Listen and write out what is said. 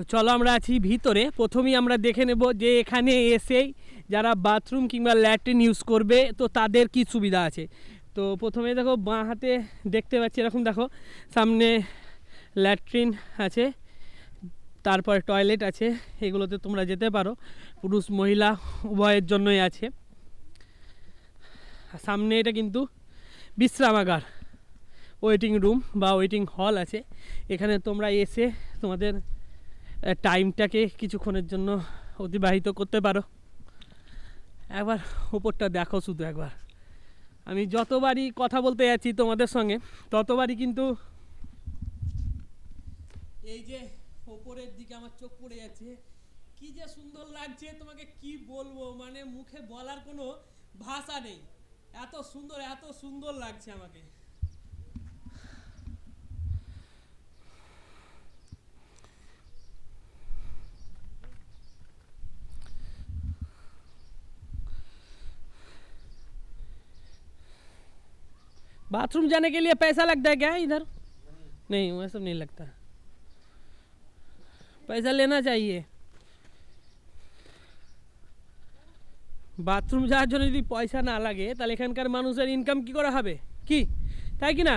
তো চলো আমরা আছি ভিতরে। প্রথমেই আমরা দেখে নেব যে এখানে এসেই যারা বাথরুম কিংবা ল্যাট্রিন ইউজ করবে, তো তাদের কি সুবিধা আছে। তো প্রথমে দেখো, বাঁ হাতে দেখতে পাচ্ছি, এরকম দেখো, সামনে ল্যাট্রিন আছে, তারপর টয়লেট আছে, এগুলোতে তোমরা যেতে পারো। পুরুষ, মহিলা, উভয়ের জন্যই আছে। সামনে এটা কিন্তু বিশ্রামাগার ওয়েটিং রুম বা ওয়েটিং হল আছে। এখানে তোমরা এসে তোমাদের টাইমটাকে কিছুক্ষণের জন্য অতিবাহিত করতে পারো। একবার ওপরটা দেখো শুধু একবার। আমি যতবারই কথা বলতে যাচ্ছি তোমাদের সঙ্গে, ততবারই কিন্তু এই যে ওপরের দিকে আমার চোখ পড়ে যাচ্ছে, কি যে সুন্দর লাগছে, তোমাকে কি বলব? মানে মুখে বলার কোনো ভাষা নেই। এত সুন্দর এত সুন্দর লাগছে আমাকে। बाथरूम जाने के लिए पैसा लगता है क्या इधर नहीं वह सब नहीं लगता पैसा लेना चाहिए বাথরুম যাওয়ার জন্য যদি পয়সা না লাগে তাহলে এখানকার মানুষের ইনকাম কি করে হবে কি তাই কি না